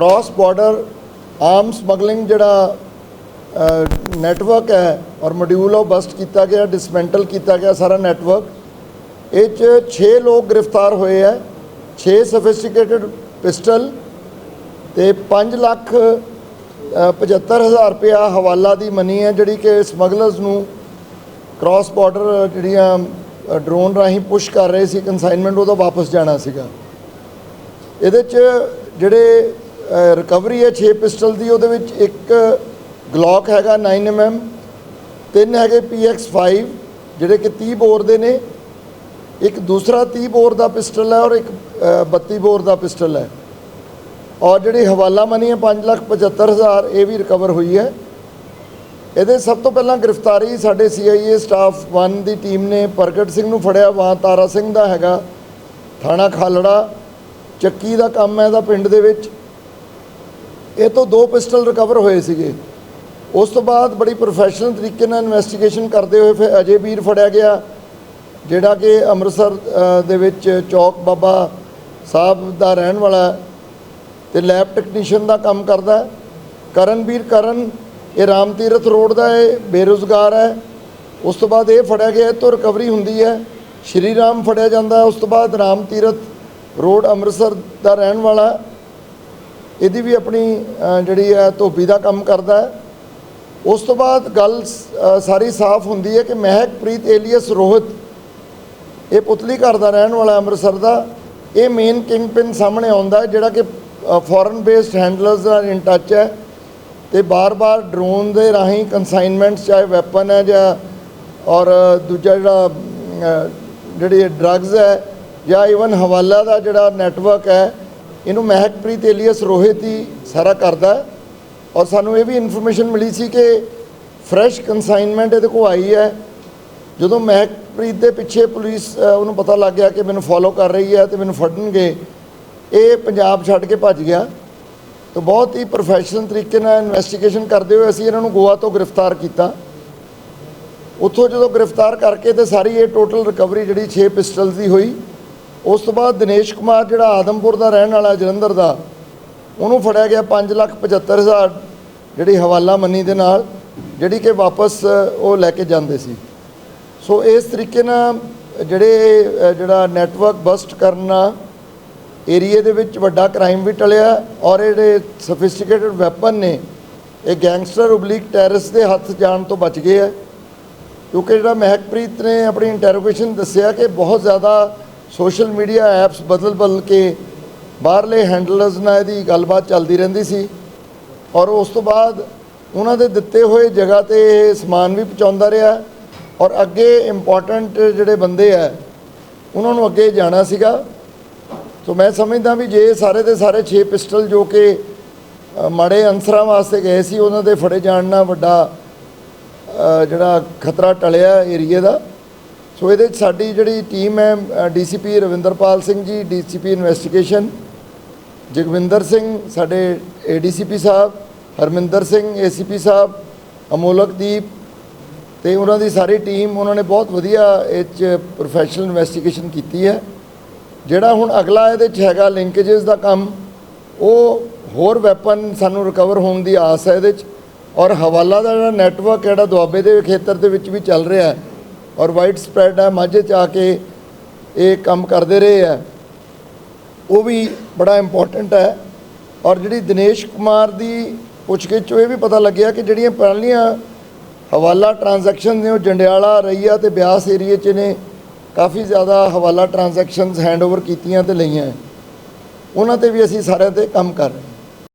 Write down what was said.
Cross border arm smuggling ਜਿਹੜਾ network ਹੈ ਔਰ ਮੋਡਿਊਲ ਉਹ ਬਸਟ ਕੀਤਾ ਗਿਆ ਡਿਸਮੈਂਟਲ ਕੀਤਾ ਗਿਆ ਸਾਰਾ ਨੈਟਵਰਕ ਇਹ 'ਚ 6 ਲੋਕ ਗ੍ਰਿਫਤਾਰ ਹੋਏ ਆ 6 ਸੋਫਿਸਟੀਕੇਟਡ ਪਿਸਟਲ ਤੇ 5 ਲੱਖ ਅ, 75000 ਰੁਪਇਆ ਹਵਾਲਾ ਦੀ ਮਨੀ ਹੈ ਜਿਹੜੀ ਕਿ ਸਮਗਲਰਸ ਨੂੰ ਕ੍ਰਾਸ ਬਾਰਡਰ ਜਿਹੜੀਆਂ ਡਰੋਨ ਰਾਹੀਂ ਪੁਸ਼ ਕਰ ਰਹੇ ਸੀ ਕਨਸਾਈਨਮੈਂਟ ਉਹਦਾ ਵਾਪਸ ਜਾਣਾ ਸੀਗਾ। ਇਹਦੇ 'ਚ ਜਿਹੜੇ ਰਿਕਵਰੀ ਹੈ 6 ਪਿਸਟਲ ਦੀ ਉਹਦੇ ਵਿੱਚ ਇੱਕ ਗਲੌਕ ਹੈਗਾ 9mm ਤਿੰਨ ਹੈਗੇ PX5 ਜਿਹੜੇ ਕਿ 30 ਬੋਰ ਦੇ ਨੇ। ਇੱਕ ਦੂਸਰਾ 30 ਬੋਰ ਦਾ ਪਿਸਟਲ ਹੈ ਔਰ ਇੱਕ ਅ, 32 ਬੋਰ ਦਾ ਪਿਸਟਲ ਹੈ। ਔਰ ਜਿਹੜੀ ਹਵਾਲਾ ਮਨੀ ਹੈ 575000 ਇਹ ਵੀ ਰਿਕਵਰ ਹੋਈ ਹੈ। ਇਹਦੇ ਸਭ ਤੋਂ ਪਹਿਲਾਂ ਗ੍ਰਿਫਤਾਰੀ ਸਾਡੇ CIA ਸਟਾਫ 1 ਦੀ ਟੀਮ ਨੇ ਪ੍ਰਗਟ ਸਿੰਘ ਨੂੰ ਫੜਿਆ ਵਾਂ ਤਾਰਾ ਸਿੰਘ ਦਾ ਹੈਗਾ ਥਾਣਾ ਖਾਲੜਾ ਚੱਕੀ ਦਾ ਕੰਮ ਹੈ ਇਹਦਾ ਪਿੰਡ ਦੇ ਵਿੱਚ। ਇਹ ਤੋਂ ਦੋ ਪਿਸਟਲ ਰਿਕਵਰ ਹੋਏ ਸੀਗੇ। ਉਸ ਤੋਂ ਬਾਅਦ ਬੜੀ ਪ੍ਰੋਫੈਸ਼ਨਲ ਤਰੀਕੇ ਨਾਲ ਇਨਵੈਸਟੀਗੇਸ਼ਨ ਕਰਦੇ ਹੋਏ ਫਿਰ ਅਜੇ ਵੀਰ ਫੜਿਆ ਗਿਆ, ਜਿਹੜਾ ਕਿ ਅੰਮ੍ਰਿਤਸਰ ਦੇ ਵਿੱਚ ਚੌਕ ਬਾਬਾ ਸਾਹਿਬ ਦਾ ਰਹਿਣ ਵਾਲਾ ਹੈ ਤੇ ਲੈਬ ਟੈਕਨੀਸ਼ੀਅਨ ਦਾ ਕੰਮ ਕਰਦਾ ਹੈ। ਕਰਨਵੀਰ ਕਰਨ, ਇਹ ਰਾਮ ਤੀਰਥ ਰੋਡ ਦਾ ਇਹ ਬੇਰੁਜ਼ਗਾਰ ਹੈ। ਉਸ ਤੋਂ ਬਾਅਦ ਇਹ ਫੜਿਆ ਗਿਆ, ਇਹ ਤੋਂ ਰਿਕਵਰੀ ਹੁੰਦੀ ਹੈ। ਸ਼੍ਰੀ ਰਾਮ ਫੜਿਆ ਜਾਂਦਾ, ਉਸ ਤੋਂ ਬਾਅਦ ਰਾਮ ਤੀਰਥ ਰੋਡ ਅੰਮ੍ਰਿਤਸਰ ਦਾ ਰਹਿਣ ਵਾਲਾ ਇਹਦੀ ਵੀ ਆਪਣੀ ਜਿਹੜੀ ਹੈ ਧੋਬੀ ਦਾ ਕੰਮ ਕਰਦਾ ਹੈ। ਉਸ ਤੋਂ ਬਾਅਦ ਗੱਲ ਸਾਰੀ ਸਾਫ਼ ਹੁੰਦੀ ਹੈ ਕਿ ਮਹਿਕਪ੍ਰੀਤ ਏਲੀਅਸ ਰੋਹਿਤ ਇਹ ਪੁਤਲੀ ਘਰ ਦਾ ਰਹਿਣ ਵਾਲਾ ਅੰਮ੍ਰਿਤਸਰ ਦਾ ਇਹ ਮੇਨ ਕਿੰਗਪਿਨ ਸਾਹਮਣੇ ਆਉਂਦਾ ਜਿਹੜਾ ਕਿ ਫੋਰਨ ਬੇਸਡ ਹੈਂਡਲਰਸ ਨਾਲ ਇਨ ਟੱਚ ਹੈ ਤੇ ਬਾਰ-ਬਾਰ ਡਰੋਨ ਦੇ ਰਾਹੀਂ ਕਨਸਾਈਨਮੈਂਟਸ ਚਾਹੇ ਵੈਪਨ ਹੈ ਜਾਂ ਔਰ ਦੂਜਾ ਜਿਹੜਾ ਅਮ, ਜਿਹੜੀ ਡਰੱਗਸ ਹੈ ਜਾਂ ਇਵਨ ਹਵਾਲਾ ਦਾ ਜਿਹੜਾ ਨੈਟਵਰਕ ਹੈ ਇਹਨੂੰ ਮਹਿਕਪ੍ਰੀਤ ਏਲੀਅਸ ਰੋਹਿਤ ਹੀ ਸਾਰਾ ਕਰਦਾ ਔਰ ਸਾਨੂੰ ਇਹ ਵੀ ਇਨਫੋਰਮੇਸ਼ਨ ਮਿਲੀ ਸੀ ਕਿ ਫਰੈਸ਼ ਕਨਸਾਈਨਮੈਂਟ ਇਹਦੇ ਕੋਲ ਆਈ ਹੈ। ਜਦੋਂ ਮਹਿਕਪ੍ਰੀਤ ਦੇ ਪਿੱਛੇ ਪੁਲਿਸ ਉਹਨੂੰ ਪਤਾ ਲੱਗ ਗਿਆ ਕਿ ਮੈਨੂੰ ਫੋਲੋ ਕਰ ਰਹੀ ਹੈ ਤੇ ਮੈਨੂੰ ਫੜਨਗੇ, ਇਹ ਪੰਜਾਬ ਛੱਡ ਕੇ ਭੱਜ ਗਿਆ। ਤਾਂ ਬਹੁਤ ਹੀ ਪ੍ਰੋਫੈਸ਼ਨਲ ਤਰੀਕੇ ਨਾਲ ਇਨਵੈਸਟੀਗੇਸ਼ਨ ਕਰਦੇ ਹੋਏ ਅਸੀਂ ਇਹਨਾਂ ਨੂੰ ਗੋਆ ਤੋਂ ਗ੍ਰਿਫਤਾਰ ਕੀਤਾ। ਉੱਥੋਂ ਜਦੋਂ ਗ੍ਰਿਫਤਾਰ ਕਰਕੇ ਤੇ ਸਾਰੀ ਇਹ ਟੋਟਲ ਰਿਕਵਰੀ ਜਿਹੜੀ 6 ਪਿਸਟਲਸ ਦੀ ਹੋਈ ਉਸ ਤੋਂ ਬਾਅਦ ਦਿਨੇਸ਼ ਕੁਮਾਰ, ਜਿਹੜਾ ਆਦਮਪੁਰ ਦਾ ਰਹਿਣ ਵਾਲਾ ਜਲੰਧਰ ਦਾ, ਉਹਨੂੰ ਫੜਿਆ ਗਿਆ 575000 ਜਿਹੜੀ ਹਵਾਲਾ ਮੰਨੀ ਦੇ ਨਾਲ, ਜਿਹੜੀ ਕਿ ਵਾਪਸ ਉਹ ਲੈ ਕੇ ਜਾਂਦੇ ਸੀ। ਸੋ ਇਸ ਤਰੀਕੇ ਨਾਲ ਜਿਹੜੇ ਜਿਹੜਾ ਨੈਟਵਰਕ ਬਸਟ ਕਰਨਾ ਏਰੀਏ ਦੇ ਵਿੱਚ ਵੱਡਾ ਕ੍ਰਾਈਮ ਵੀ ਟਲਿਆ ਔਰ ਇਹ ਜਿਹੜੇ ਸਫਿਸਟੀਕੇਟਡ ਵੈਪਨ ਨੇ, ਇਹ ਗੈਂਗਸਟਰ ਉਬਲੀਕ ਟੈਰਰਿਸ ਦੇ ਹੱਥ ਜਾਣ ਤੋਂ ਬਚ ਗਏ ਹੈ ਕਿਉਂਕਿ ਜਿਹੜਾ ਮਹਿਕਪ੍ਰੀਤ ਨੇ ਆਪਣੀ ਇੰਟਰੋਗੇਸ਼ਨ ਦੱਸਿਆ ਕਿ ਬਹੁਤ ਜ਼ਿਆਦਾ ਸੋਸ਼ਲ ਮੀਡੀਆ ਐਪਸ ਬਦਲ ਬਦਲ ਕੇ ਬਾਹਰਲੇ ਹੈਂਡਲਰਸ ਨਾਲ ਇਹਦੀ ਗੱਲਬਾਤ ਚੱਲਦੀ ਰਹਿੰਦੀ ਸੀ ਔਰ ਉਸ ਤੋਂ ਬਾਅਦ ਉਹਨਾਂ ਦੇ ਦਿੱਤੇ ਹੋਏ ਜਗ੍ਹਾ ਤੇ ਇਹ ਸਮਾਨ ਵੀ ਪਹੁੰਚਾਉਂਦਾ ਰਿਹਾ ਔਰ ਅੱਗੇ ਇੰਪੋਰਟੈਂਟ ਜਿਹੜੇ ਬੰਦੇ ਆ, ਉਹਨਾਂ ਨੂੰ ਅੱਗੇ ਜਾਣਾ ਸੀਗਾ। ਸੋ ਮੈਂ ਸਮਝਦਾ ਵੀ ਜੇ ਸਾਰੇ ਦੇ ਸਾਰੇ 6 ਪਿਸਟਲ ਜੋ ਕਿ ਮਾੜੇ ਅਨਸਰਾਂ ਵਾਸਤੇ ਗਏ ਸੀ, ਉਹਨਾਂ ਦੇ ਫੜੇ ਜਾਣ ਨਾਲ ਵੱਡਾ ਜਿਹੜਾ ਖਤਰਾ ਟਲਿਆ ਏਰੀਏ ਦਾ ਸੋ ਇਹਦੇ 'ਚ ਸਾਡੀ ਜਿਹੜੀ ਟੀਮ ਹੈ DCP Ravinderpal Singh ji DCP investigation Jagwinder Singh, ਸਾਡੇ ਏਡੀਸੀਪੀ ਸਾਹਿਬ, ਹਰਮਿੰਦਰ ਸਿੰਘ ਏਸੀਪੀ ਸਾਹਿਬ ਅਮੋਲਕਦੀਪ ਤੇ ਉਹਨਾਂ ਦੀ ਸਾਰੀ ਟੀਮ ਉਹਨਾਂ ਨੇ ਬਹੁਤ ਵਧੀਆ ਇਹ 'ਚ ਪ੍ਰੋਫੈਸ਼ਨਲ ਇਨਵੈਸਟੀਗੇਸ਼ਨ ਕੀਤੀ ਹੈ। ਜਿਹੜਾ ਹੁਣ ਅਗਲਾ ਇਹਦੇ 'ਚ ਹੈਗਾ ਲਿੰਕੇजेस ਦਾ ਕੰਮ, ਉਹ ਹੋਰ ਵੈਪਨ ਸਾਨੂੰ ਰਿਕਵਰ ਹੋਣ ਦੀ ਆਸ ਹੈ ਇਹਦੇ 'ਚ। ਔਰ ਹਵਾਲਾ ਦਾ ਜਿਹੜਾ ਨੈਟਵਰਕ ਜਿਹੜਾ ਦੁਆਬੇ ਦੇ ਖੇਤਰ ਦੇ ਵਿੱਚ ਵੀ ਚੱਲ ਰਿਹਾ ਹੈ ਔਰ ਵਾਈਡ ਸਪਰੈਡ ਹੈ, ਮਾਝੇ 'ਚ ਆ ਕੇ ਇਹ ਕੰਮ ਕਰਦੇ ਰਹੇ ਹੈ। ਉਹ ਵੀ ਬੜਾ ਇੰਪੋਰਟੈਂਟ ਹੈ। ਔਰ ਜਿਹੜੀ ਦਿਨੇਸ਼ ਕੁਮਾਰ ਦੀ ਪੁੱਛਗਿੱਛ 'ਚੋਂ ਇਹ ਵੀ ਪਤਾ ਲੱਗਿਆ ਕਿ ਜਿਹੜੀਆਂ ਪਹਿਲੀਆਂ ਹਵਾਲਾ ਟ੍ਰਾਂਜੈਕਸ਼ਨ ਨੇ, ਉਹ ਜੰਡਿਆਲਾ, ਰਈਆ ਤੇ ਬਿਆਸ ਏਰੀਏ 'ਚ ਨੇ, ਕਾਫੀ ਜ਼ਿਆਦਾ ਹਵਾਲਾ ਟ੍ਰਾਂਜੈਕਸ਼ਨਸ ਹੈਂਡਓਵਰ ਕੀਤੀਆਂ ਤੇ ਲਈਆਂ। ਹੈ। ਉਹਨਾਂ ਤੇ ਵੀ ਅਸੀਂ ਸਾਰਿਆਂ ਤੇ ਕੰਮ ਕਰ ਰਹੇ